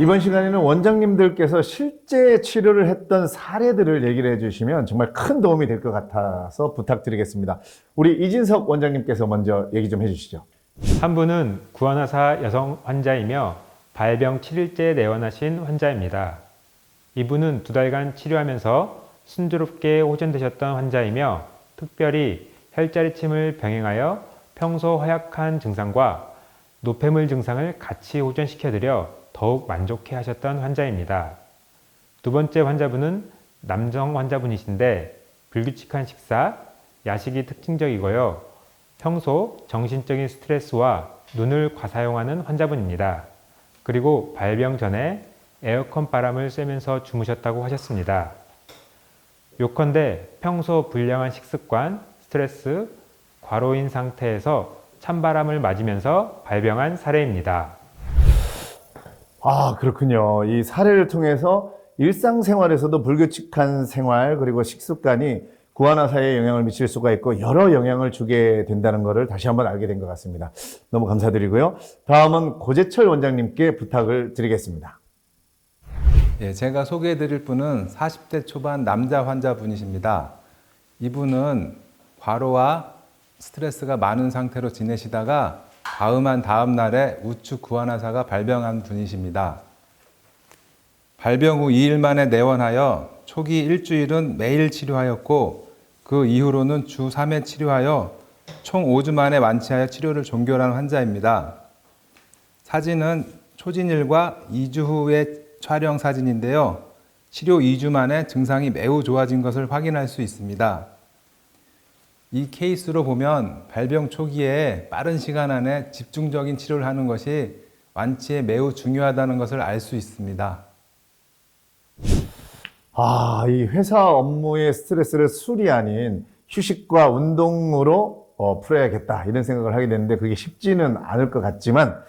이번 시간에는 원장님들께서 실제 치료를 했던 사례들을 얘기를 해주시면 정말 큰 도움이 될 것 같아서 부탁드리겠습니다. 우리 이진석 원장님께서 먼저 얘기 좀 해주시죠. 한 분은 구안화사 여성 환자이며 발병 7일째 내원하신 환자입니다. 이분은 두 달간 치료하면서 순조롭게 호전되셨던 환자이며 특별히 혈자리침을 병행하여 평소 허약한 증상과 노폐물 증상을 같이 호전시켜드려 더욱 만족해 하셨던 환자입니다. 두 번째 환자분은 남성 환자분이신데 불규칙한 식사, 야식이 특징적이고요. 평소 정신적인 스트레스와 눈을 과사용하는 환자분입니다. 그리고 발병 전에 에어컨 바람을 쐬면서 주무셨다고 하셨습니다. 요컨대 평소 불량한 식습관, 스트레스, 과로인 상태에서 찬바람을 맞으면서 발병한 사례입니다. 아, 그렇군요. 이 사례를 통해서 일상생활에서도 불규칙한 생활 그리고 식습관이 구안화사에 영향을 미칠 수가 있고 여러 영향을 주게 된다는 것을 다시 한번 알게 된 것 같습니다. 너무 감사드리고요. 다음은 고재철 원장님께 부탁을 드리겠습니다. 예, 제가 소개해 드릴 분은 40대 초반 남자 환자분이십니다. 이분은 과로와 스트레스가 많은 상태로 지내시다가 다음한 다음 날에 우측 구안화사가 발병한 분이십니다. 발병 후 2일 만에 내원하여 초기 일주일은 매일 치료하였고 그 이후로는 주 3회 치료하여 총 5주 만에 완치하여 치료를 종결한 환자입니다. 사진은 초진일과 2주 후의 촬영 사진인데요. 치료 2주 만에 증상이 매우 좋아진 것을 확인할 수 있습니다. 이 케이스로 보면 발병 초기에 빠른 시간 안에 집중적인 치료를 하는 것이 완치에 매우 중요하다는 것을 알 수 있습니다. 아, 이 회사 업무의 스트레스를 술이 아닌 휴식과 운동으로 어, 풀어야겠다 이런 생각을 하게 되는데 그게 쉽지는 않을 것 같지만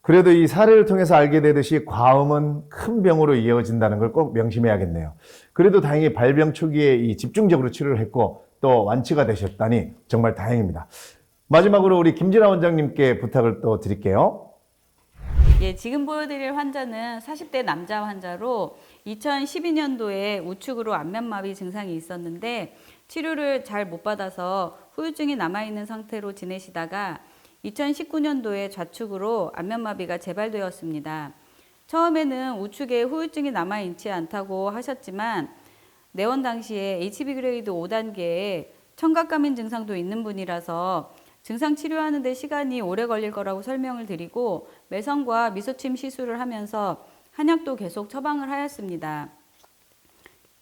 그래도 이 사례를 통해서 알게 되듯이 과음은 큰 병으로 이어진다는 걸 꼭 명심해야겠네요. 그래도 다행히 발병 초기에 이 집중적으로 치료를 했고 또 완치가 되셨다니 정말 다행입니다. 마지막으로 우리 김진아 원장님께 부탁을 또 드릴게요. 예, 지금 보여드릴 환자는 40대 남자 환자로 2012년도에 우측으로 안면마비 증상이 있었는데 치료를 잘 못 받아서 후유증이 남아있는 상태로 지내시다가 2019년도에 좌측으로 안면마비가 재발되었습니다. 처음에는 우측에 후유증이 남아있지 않다고 하셨지만 내원 당시에 HB 그레이드 5단계에 청각감인 증상도 있는 분이라서 증상 치료하는데 시간이 오래 걸릴 거라고 설명을 드리고 매성과 미소침 시술을 하면서 한약도 계속 처방을 하였습니다.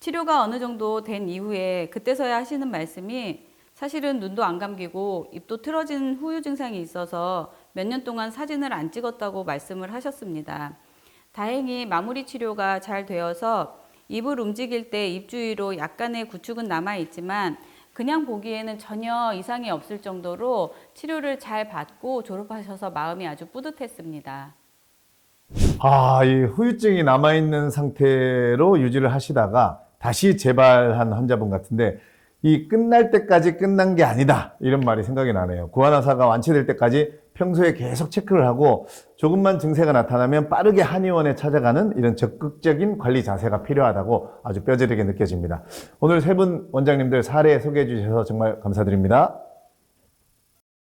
치료가 어느 정도 된 이후에 그때서야 하시는 말씀이 사실은 눈도 안 감기고 입도 틀어진 후유 증상이 있어서 몇 년 동안 사진을 안 찍었다고 말씀을 하셨습니다. 다행히 마무리 치료가 잘 되어서 입을 움직일 때 입 주위로 약간의 구축은 남아 있지만 그냥 보기에는 전혀 이상이 없을 정도로 치료를 잘 받고 졸업하셔서 마음이 아주 뿌듯했습니다. 아, 이 후유증이 남아있는 상태로 유지를 하시다가 다시 재발한 환자분 같은데 이 끝날 때까지 끝난 게 아니다. 이런 말이 생각이 나네요. 구안화사가 완치될 때까지 평소에 계속 체크를 하고 조금만 증세가 나타나면 빠르게 한의원에 찾아가는 이런 적극적인 관리 자세가 필요하다고 아주 뼈저리게 느껴집니다. 오늘 세 분 원장님들 사례 소개해 주셔서 정말 감사드립니다.